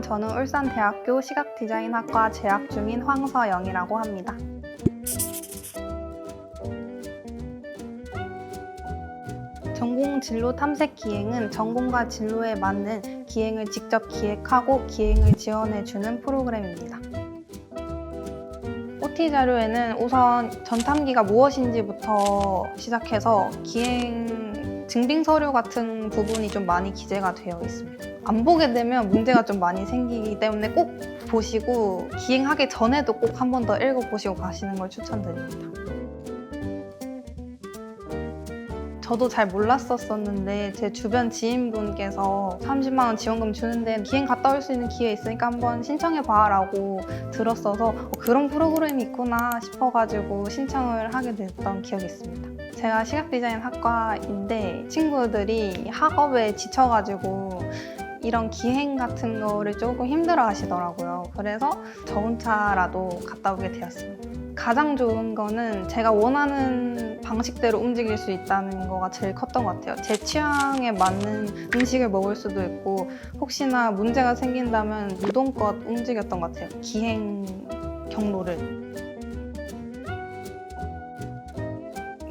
저는 울산대학교 시각디자인학과 재학 중인 황서영이라고 합니다. 전공 진로 탐색 기행은 전공과 진로에 맞는 기행을 직접 기획하고 기행을 지원해주는 프로그램입니다. OT 자료에는 우선 전탐기가 무엇인지부터 시작해서 기행 증빙 서류 같은 부분이 좀 많이 기재가 되어 있습니다. 안 보게 되면 문제가 좀 많이 생기기 때문에 꼭 보시고 기행하기 전에도 꼭 한 번 더 읽어보시고 가시는 걸 추천드립니다. 저도 잘 몰랐었었는데 제 주변 지인분께서 30만 원 지원금 주는데 기행 갔다 올 수 있는 기회 있으니까 한번 신청해 봐라고 들었어서 어, 그런 프로그램이 있구나 싶어가지고 신청을 하게 됐던 기억이 있습니다. 제가 시각 디자인 학과인데 친구들이 학업에 지쳐가지고 이런 기행 같은 거를 조금 힘들어 하시더라고요. 그래서 저 혼자라도 갔다 오게 되었습니다. 가장 좋은 거는 제가 원하는 방식대로 움직일 수 있다는 거가 제일 컸던 것 같아요. 제 취향에 맞는 음식을 먹을 수도 있고 혹시나 문제가 생긴다면 무동껏 움직였던 것 같아요. 기행 경로를.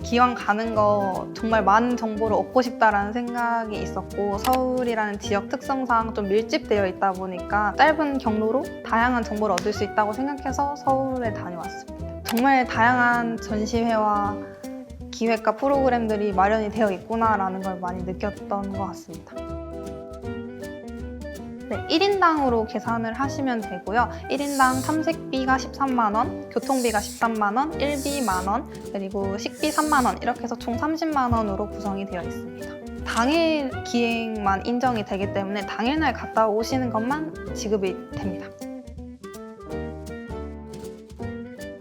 기왕 가는 거 정말 많은 정보를 얻고 싶다라는 생각이 있었고 서울이라는 지역 특성상 좀 밀집되어 있다 보니까 짧은 경로로 다양한 정보를 얻을 수 있다고 생각해서 서울에 다녀왔습니다. 정말 다양한 전시회와 기획과 프로그램들이 마련이 되어 있구나라는 걸 많이 느꼈던 것 같습니다. 네, 1인당으로 계산을 하시면 되고요. 1인당 탐색비가 13만 원, 교통비가 13만 원, 1비 만 원, 그리고 식비 3만 원 이렇게 해서 총 30만 원으로 구성이 되어 있습니다. 당일 기행만 인정이 되기 때문에 당일날 갔다 오시는 것만 지급이 됩니다.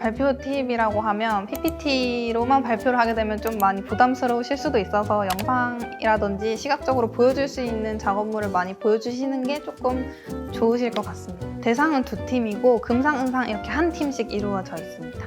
발표 팁이라고 하면 PPT로만 발표를 하게 되면 좀 많이 부담스러우실 수도 있어서 영상이라든지 시각적으로 보여줄 수 있는 작업물을 많이 보여주시는 게 조금 좋으실 것 같습니다. 대상은 두 팀이고 금상, 은상 이렇게 한 팀씩 이루어져 있습니다.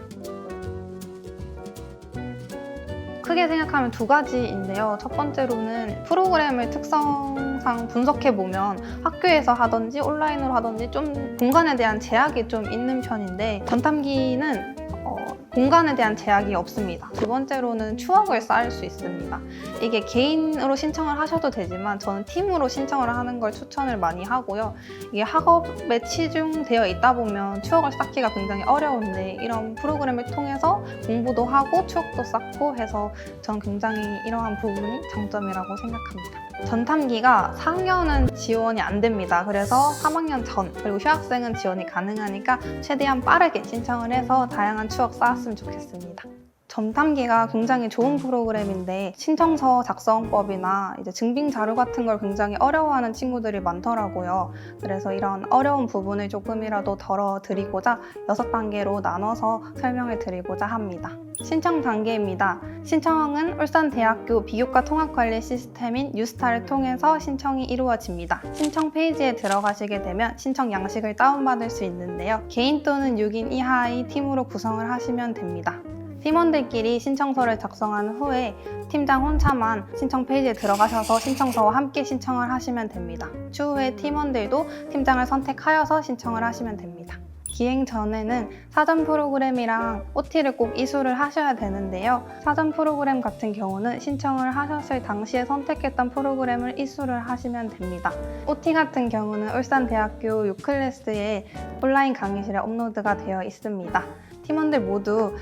크게 생각하면 두 가지인데요. 첫 번째로는 프로그램의 특성상 분석해 보면 학교에서 하든지 온라인으로 하든지 좀 공간에 대한 제약이 좀 있는 편인데 전탐기는 어, 공간에 대한 제약이 없습니다. 두 번째로는 추억을 쌓을 수 있습니다. 이게 개인으로 신청을 하셔도 되지만 저는 팀으로 신청을 하는 걸 추천을 많이 하고요. 이게 학업에 치중되어 있다 보면 추억을 쌓기가 굉장히 어려운데 이런 프로그램을 통해서 공부도 하고 추억도 쌓고 해서 저는 굉장히 이러한 부분이 장점이라고 생각합니다. 전탐기가 4학년은 지원이 안 됩니다. 그래서 3학년 전 그리고 휴학생은 지원이 가능하니까 최대한 빠르게 신청을 해서 다양한 추억 쌓았으면 좋겠습니다. 전탐기가 굉장히 좋은 프로그램인데 신청서 작성법이나 이제 증빙 자료 같은 걸 굉장히 어려워하는 친구들이 많더라고요. 그래서 이런 어려운 부분을 조금이라도 덜어드리고자 여섯 단계로 나눠서 설명을 드리고자 합니다. 신청 단계입니다. 신청은 울산대학교 비교과 통합관리 시스템인 유스타를 통해서 신청이 이루어집니다. 신청 페이지에 들어가시게 되면 신청 양식을 다운받을 수 있는데요. 개인 또는 6인 이하의 팀으로 구성을 하시면 됩니다. 팀원들끼리 신청서를 작성한 후에 팀장 혼자만 신청 페이지에 들어가셔서 신청서와 함께 신청을 하시면 됩니다. 추후에 팀원들도 팀장을 선택하여서 신청을 하시면 됩니다. 기행 전에는 사전 프로그램이랑 OT를 꼭 이수를 하셔야 되는데요. 사전 프로그램 같은 경우는 신청을 하셨을 당시에 선택했던 프로그램을 이수를 하시면 됩니다. OT 같은 경우는 울산대학교 6클래스에 온라인 강의실에 업로드가 되어 있습니다. 팀원들 모두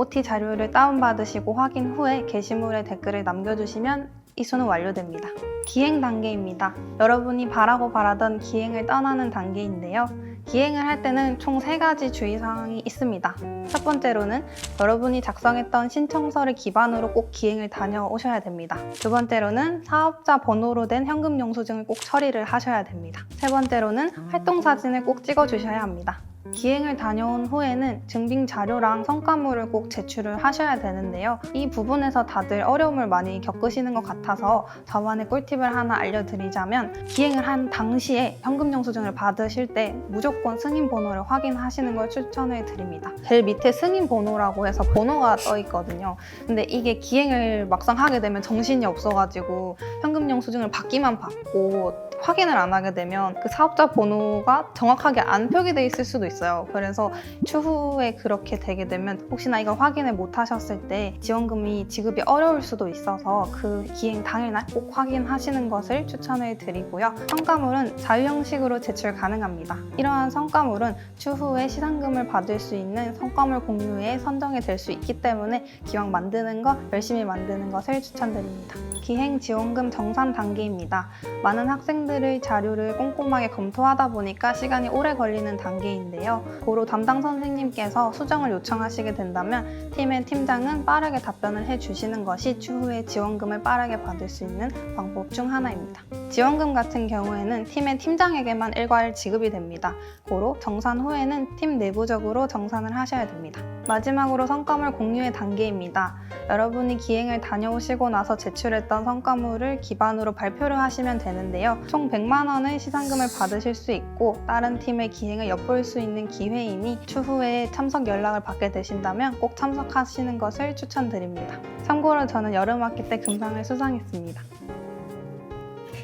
OT 자료를 다운받으시고 확인 후에 게시물에 댓글을 남겨주시면 이수는 완료됩니다. 기행 단계입니다. 여러분이 바라고 바라던 기행을 떠나는 단계인데요. 기행을 할 때는 총 세가지 주의사항이 있습니다. 첫 번째로는 여러분이 작성했던 신청서를 기반으로 꼭 기행을 다녀오셔야 됩니다. 두 번째로는 사업자 번호로 된 현금 영수증을 꼭 처리를 하셔야 됩니다. 세 번째로는 활동 사진을 꼭 찍어주셔야 합니다. 기행을 다녀온 후에는 증빙 자료랑 성과물을 꼭 제출을 하셔야 되는데요. 이 부분에서 다들 어려움을 많이 겪으시는 것 같아서 저만의 꿀팁을 하나 알려드리자면 기행을 한 당시에 현금 영수증을 받으실 때 무조건 승인 번호를 확인하시는 걸 추천을 드립니다. 제일 밑에 승인 번호라고 해서 번호가 떠 있거든요. 근데 이게 기행을 막상 하게 되면 정신이 없어가지고 현금 영수증을 받기만 받고 확인을 안 하게 되면 그 사업자 번호가 정확하게 안 표기돼 있을 수도 있어요. 그래서 추후에 그렇게 되게 되면 혹시나 이걸 확인을 못 하셨을 때 지원금이 지급이 어려울 수도 있어서 그 기행 당일날 꼭 확인하시는 것을 추천을 드리고요. 성과물은 자유 형식으로 제출 가능합니다. 이러한 성과물은 추후에 시상금을 받을 수 있는 성과물 공유에 선정이 될 수 있기 때문에 기왕 만드는 거 열심히 만드는 것을 추천드립니다. 기행 지원금 정산 단계입니다. 많은 학생들의 자료를 꼼꼼하게 검토하다 보니까 시간이 오래 걸리는 단계인데요. 고로 담당 선생님께서 수정을 요청하시게 된다면 팀의 팀장은 빠르게 답변을 해주시는 것이 추후에 지원금을 빠르게 받을 수 있는 방법 중 하나입니다. 지원금 같은 경우에는 팀의 팀장에게만 일괄 지급이 됩니다. 고로 정산 후에는 팀 내부적으로 정산을 하셔야 됩니다. 마지막으로 성과물 공유의 단계입니다. 여러분이 기행을 다녀오시고 나서 제출했던 성과물을 기반으로 발표를 하시면 되는데요. 총 100만 원의 시상금을 받으실 수 있고 다른 팀의 기행을 엿볼 수 있는 기회이니 추후에 참석 연락을 받게 되신다면 꼭 참석하시는 것을 추천드립니다. 참고로 저는 여름학기 때 금상을 수상했습니다.